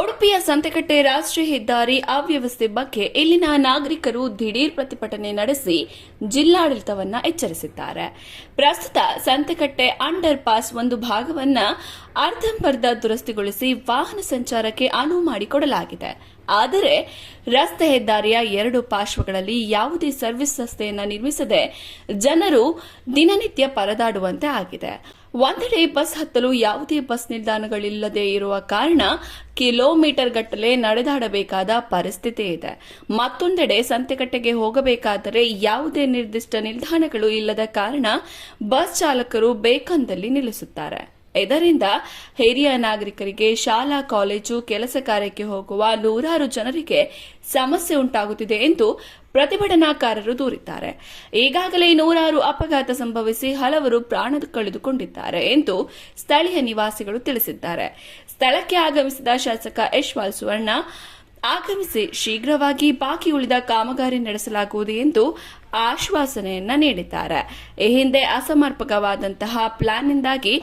ಉಡುಪಿಯ ಸಂತೆಕಟ್ಟೆ ರಾಷ್ಟ್ರೀಯ ಹೆದ್ದಾರಿ ಅವ್ಯವಸ್ಥೆ ಬಗ್ಗೆ ಇಲ್ಲಿನ ನಾಗರಿಕರು ದಿಢೀರ್ ಪ್ರತಿಭಟನೆ ನಡೆಸಿ ಜಿಲ್ಲಾಡಳಿತವನ್ನ ಎಚ್ಚರಿಸಿದ್ದಾರೆ. ಪ್ರಸ್ತುತ ಸಂತೆಕಟ್ಟೆ ಅಂಡರ್ ಪಾಸ್ ಒಂದು ಭಾಗವನ್ನ ಅರ್ಧಂಬರ್ಧ ದುರಸ್ತಿಗೊಳಿಸಿ ವಾಹನ ಸಂಚಾರಕ್ಕೆ ಅನುವು ಮಾಡಿಕೊಡಲಾಗಿದೆ. ಆದರೆ ರಸ್ತೆ ಹೆದ್ದಾರಿಯ ಎರಡು ಪಾರ್ಶ್ವಗಳಲ್ಲಿ ಯಾವುದೇ ಸರ್ವಿಸ್ ರಸ್ತೆಯನ್ನ ನಿರ್ಮಿಸದೆ ಜನರು ದಿನನಿತ್ಯ ಪರದಾಡುವಂತೆ ಆಗಿದೆ. ಒಂದೆಡೆ ಬಸ್ ಹತ್ತಲು ಯಾವುದೇ ಬಸ್ ನಿಲ್ದಾಣಗಳಿಲ್ಲದೆ ಇರುವ ಕಾರಣ ಕಿಲೋಮೀಟರ್ ಗಟ್ಟಲೆ ನಡೆದಾಡಬೇಕಾದ ಪರಿಸ್ಥಿತಿ ಇದೆ. ಮತ್ತೊಂದೆಡೆ ಸಂತೆಕಟ್ಟೆಗೆ ಹೋಗಬೇಕಾದರೆ ಯಾವುದೇ ನಿರ್ದಿಷ್ಟ ನಿಲ್ದಾಣಗಳು ಇಲ್ಲದ ಕಾರಣ ಬಸ್ ಚಾಲಕರು ಬೇಕಂದಲ್ಲಿ ನಿಲ್ಲಿಸುತ್ತಾರೆ. ಇದರಿಂದ ಹಿರಿಯ ನಾಗರಿಕರಿಗೆ ಶಾಲಾ, ಕಾಲೇಜು, ಕೆಲಸ ಕಾರ್ಯಕ್ಕೆ ಹೋಗುವ ನೂರಾರು ಜನರಿಗೆ ಸಮಸ್ಯೆ ಉಂಟಾಗುತ್ತಿದೆ ಎಂದು ಪ್ರತಿಭಟನಾಕಾರರು ದೂರಿದ್ದಾರೆ. ಈಗಾಗಲೇ ನೂರಾರು ಅಪಘಾತ ಸಂಭವಿಸಿ ಹಲವರು ಪ್ರಾಣ ಕಳೆದುಕೊಂಡಿದ್ದಾರೆ ಎಂದು ಸ್ಥಳೀಯ ನಿವಾಸಿಗಳು ತಿಳಿಸಿದ್ದಾರೆ. ಸ್ಥಳಕ್ಕೆ ಆಗಮಿಸಿದ ಶಾಸಕ ಯಶ್ವಾಲ್ ಸುವರ್ಣ, ಆಗಮಿಸಿ ಶೀಘ್ರವಾಗಿ ಬಾಕಿ ಉಳಿದ ಕಾಮಗಾರಿ ನಡೆಸಲಾಗುವುದು ಎಂದು ಆಶ್ವಾಸನೆಯನ್ನ ನೀಡಿದ್ದಾರೆ. ಈ ಹಿಂದೆ ಅಸಮರ್ಪಕವಾದಂತಹ ಪ್ಲಾನ್ನಿಂದಾಗಿ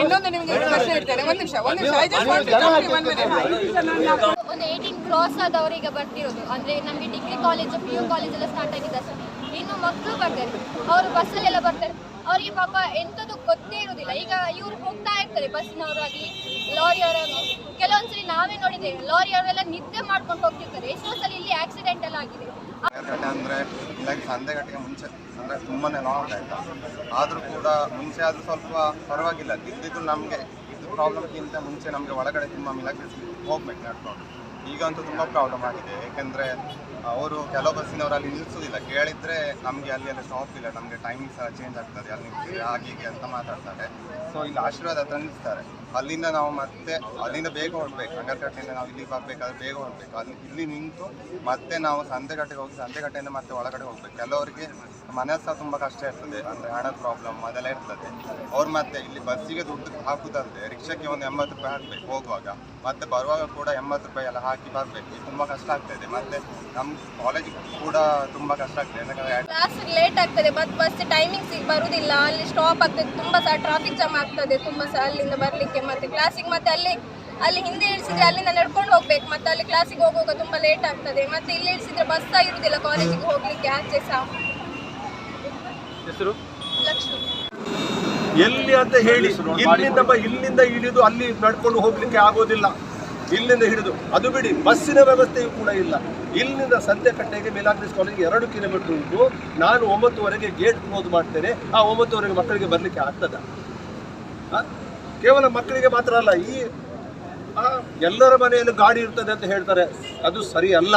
ಇನ್ನೊಂದು ನಿಮ್ಗೆ ಪ್ರಶ್ನೆ ಒಂದ್ ನಿಮಿಷ ಒಂದ್. ಒಂದು ಏಯ್ಟೀನ್ ಕ್ರಾಸ್ ಆದವರಿಗೆ ಬರ್ತಿರೋದು. ಅಂದ್ರೆ ನಮಗೆ degree college P U college ಎಲ್ಲ ಸ್ಟಾರ್ಟ್ ಆಗಿದೆ ಅಷ್ಟೇ ಇನ್ನು ಮಕ್ಕಳು ಬರ್ತಾರೆ. ಅವರು ಬಸ್ಸಲ್ಲೆಲ್ಲ ಬರ್ತಾರೆ. ಅವರಿಗೆ ಪಾಪ ಎಂಥದ್ದು ಗೊತ್ತೇ ಇರೋದಿಲ್ಲ. ಈಗ ಇವ್ರು ಹೋಗ್ತಾ ಇರ್ತಾರೆ ಬಸ್ಸಿನವರಾಗಲಿ ಲಾರಿಯವರಾಗಲಿ ಕೆಲವೊಂದ್ಸರಿ ನಾವೇ ನೋಡಿದ್ದೇವೆ. ಲಾರಿಯವರೆಲ್ಲ ನಿದ್ದೆ ಮಾಡ್ಕೊಂಡು ಹೋಗ್ತಿರ್ತಾರೆ. ಎಷ್ಟೋ ಸಲ ಇಲ್ಲಿ ಆಕ್ಸಿಡೆಂಟ್ ಎಲ್ಲ ಆಗಿದೆ. ಸಂತೆಗಟ್ಟೆ ಅಂದರೆ ಇಲ್ಲಾಗಿ ಸಂತೆಗಟ್ಟೆಗೆ ಮುಂಚೆ, ಅಂದರೆ ತುಂಬಾ ಲಾಂಗ್ ಆಯಿತು. ಆದರೂ ಕೂಡ ಮುಂಚೆ ಆದರೂ ಸ್ವಲ್ಪ ಪರವಾಗಿಲ್ಲ, ಇದ್ದಿದ್ದು ನಮಗೆ ಇದು ಪ್ರಾಬ್ಲಮ್ಗಿಂತ ಮುಂಚೆ ನಮಗೆ ಒಳಗಡೆ ತುಂಬ ಮಿಲಾಗಿಸಿ ಹೋಗ್ಬೇಕು ನಡ್ಕೊಂಡು ಈಗಂತೂ ತುಂಬ ಪ್ರಾಬ್ಲಮ್ ಆಗಿದೆ. ಏಕೆಂದರೆ, ಅವರು ಕೆಲವು ಬಸ್ಸಿನವರು ಅಲ್ಲಿ ನಿಲ್ಲಿಸೋದಿಲ್ಲ ಕೇಳಿದರೆ ನಮಗೆ ಅಲ್ಲಿ ಎಲ್ಲ ಸ್ಟಾಪ್ ಇಲ್ಲ. ನಮಗೆ ಟೈಮಿಂಗ್ಸ್ ಎಲ್ಲ ಚೇಂಜ್ ಆಗ್ತದೆ. ಅಲ್ಲಿ ಹಾಗೆ ಅಂತ ಮಾತಾಡ್ತಾರೆ. ಸೊ ಇಲ್ಲಿ ಆಶೀರ್ವಾದ ನಿಲ್ಲಿಸ್ತಾರೆ ಅಲ್ಲಿಂದ ನಾವು ಮತ್ತೆ, ಅಲ್ಲಿಂದ ಬೇಗ ಹೊರಡ್ಬೇಕು. ಅಂಗರ್ಕಟ್ಟೆಯಿಂದ ನಾವು ಇಲ್ಲಿಗೆ ಬರಬೇಕಾದ್ರೆ ಬೇಗ ಹೊರಡ್ಬೇಕು. ಅಲ್ಲಿ, ಇಲ್ಲಿ ನಿಂತು ಮತ್ತೆ ನಾವು ಸಂತೆಗಟ್ಟೆಗೆ ಹೋಗಿ ಸಂತೆಗಟ್ಟೆಯಿಂದ ಮತ್ತೆ ಒಳಗಡೆ ಹೋಗ್ಬೇಕು. ಕೆಲವರಿಗೆ ಮನೆ ಸಹ ತುಂಬ ಕಷ್ಟ ಇರ್ತದೆ. ಅಂದರೆ ಹಣದ ಪ್ರಾಬ್ಲಮ್ ಅದೆಲ್ಲ ಇರ್ತದೆ. ಅವ್ರು ಮತ್ತೆ ಇಲ್ಲಿ ಬಸ್ಸಿಗೆ ದುಡ್ಡು ಹಾಕುದಂತೆ ರಿಕ್ಷಾಕ್ಕೆ ಒಂದು ಎಂಬತ್ತು ರೂಪಾಯಿ ಹಾಕಬೇಕು ಹೋಗುವಾಗ. ಮತ್ತೆ ಬರುವಾಗ ಕೂಡ ಎಂಬತ್ತು ರೂಪಾಯಿ ಎಲ್ಲ ಹಾಕಿ ಬರಬೇಕು. ತುಂಬಾ ಕಷ್ಟ ಆಗ್ತದೆ ಮತ್ತೆ ನಮ್ಮ ಕಾಲೇಜಿಗೆ ಕೂಡ ತುಂಬ ಕಷ್ಟ ಆಗ್ತದೆ. ಲೇಟ್ ಆಗ್ತದೆ. ಮತ್ತು ಬಸ್ ಟೈಮಿಂಗ್ಸಿಗೆ ಬರುವುದಿಲ್ಲ ಅಲ್ಲಿ ಸ್ಟಾಪ್ ಆಗ್ತದೆ. ತುಂಬ ಸಹ ಟ್ರಾಫಿಕ್ ಜಾಮ್ ಆಗ್ತದೆ. ತುಂಬ ಸಹ ಅಲ್ಲಿಂದ ಬರಲಿಕ್ಕೆ. ಮತ್ತು ಕ್ಲಾಸಿಗೆ ಮತ್ತೆ ಅಲ್ಲಿ ಅಲ್ಲಿ ಹಿಂದೆ ಇಳಿಸಿದ್ರೆ ಅಲ್ಲಿಂದ ನಡ್ಕೊಂಡು ಹೋಗ್ಬೇಕು. ಮತ್ತೆ ಅಲ್ಲಿ ಕ್ಲಾಸಿಗೆ ಹೋಗುವಾಗ ತುಂಬ ಲೇಟ್ ಆಗ್ತದೆ. ಮತ್ತೆ ಇಲ್ಲಿ ಇಳಿಸಿದ್ರೆ ಬಸ್ ಸಹ ಇರುವುದಿಲ್ಲ ಕಾಲೇಜಿಗೆ ಹೋಗ್ಲಿಕ್ಕೆ ಆಚೆ ಸಹ. ಹೆಸರು? ಲಕ್ಷ್ಮಿ. ಎಲ್ಲಿ ಅಂತ ಹೇಳಿ ಇಲ್ಲಿಂದ ಬ- ಇಲ್ಲಿಂದ ಇಳಿದು ಅಲ್ಲಿ ನಡ್ಕೊಂಡು ಹೋಗ್ಲಿಕ್ಕೆ ಆಗೋದಿಲ್ಲ. ಇಲ್ಲಿಂದ ಹಿಡಿದು ಅದು ಬಿಡಿ ಬಸ್ಸಿನ ವ್ಯವಸ್ಥೆಯೂ ಕೂಡ ಇಲ್ಲ. ಇಲ್ಲಿಂದ ಸಂತೆಕಟ್ಟೆಗೆ ಮೇಲಾಗ್ರಿಸ್ ಕಾಲೇಜಿಗೆ ಎರಡು ಕಿಲೋಮೀಟರ್ ಉಂಟು. ನಾನು ಒಂಬತ್ತುವರೆಗೆ ಗೇಟ್ ಕ್ಲೋಸ್ ಮಾಡ್ತೇನೆ. ಆ ಒಂಬತ್ತುವರೆಗೆ ಮಕ್ಕಳಿಗೆ ಬರಲಿಕ್ಕೆ ಆಗ್ತದ? ಕೇವಲ ಮಕ್ಕಳಿಗೆ ಮಾತ್ರ ಅಲ್ಲ ಈ ಎಲ್ಲರ ಮನೆಯಲ್ಲೂ ಗಾಡಿ ಇರ್ತದೆ ಅಂತ ಹೇಳ್ತಾರೆ. ಅದು ಸರಿ ಅಲ್ಲ